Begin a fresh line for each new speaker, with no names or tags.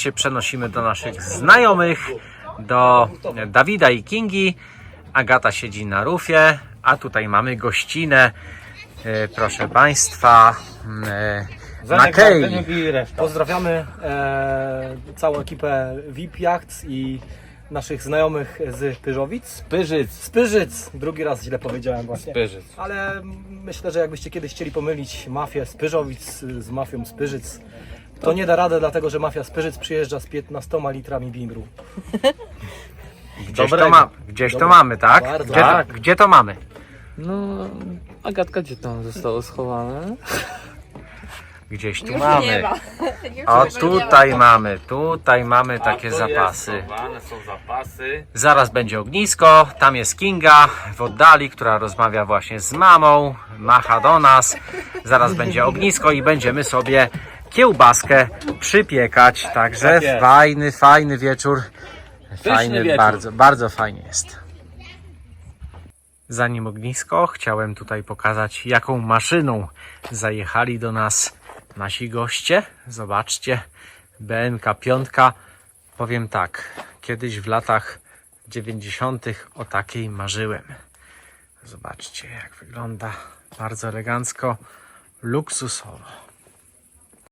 się przenosimy do naszych znajomych, do Dawida i Kingi. Agata siedzi na rufie, a tutaj mamy gościnę. E, Proszę Państwa, e, na Kei.
Pozdrawiamy e, całą ekipę VIP Yachts i naszych znajomych z Pyżowic.
Pyrzyc.
Z Pyrzyc, drugi raz źle powiedziałem właśnie.
Pyrzyc.
Ale myślę, że jakbyście kiedyś chcieli pomylić mafię z Pyżowic z mafią z Pyrzyc, to nie da rady, dlatego że mafia z Pyrzyc przyjeżdża z 15 litrami bimbru.
Gdzieś, to,
Dobrego.
ma, gdzieś to mamy, tak?
Bardzo.
Gdzie,
Tak.
gdzie to mamy?
No, Agatka gdzie tam zostało schowane?
Gdzieś tu
Już
mamy.
nie ma. Już
O,
nie ma.
tutaj mamy, tutaj mamy takie zapasy.
są zapasy.
Zaraz będzie ognisko, tam jest Kinga w oddali, która rozmawia właśnie z mamą, macha do nas. Zaraz będzie ognisko i będziemy sobie kiełbaskę przypiekać. Także
Tak
fajny, fajny wieczór. Fajny,
wieczór.
bardzo, bardzo fajnie jest. Zanim ognisko, chciałem tutaj pokazać, jaką maszyną zajechali do nas nasi goście. Zobaczcie, BMK 5. Powiem tak, kiedyś w latach 90. o takiej marzyłem. Zobaczcie, jak wygląda. Bardzo elegancko, luksusowo.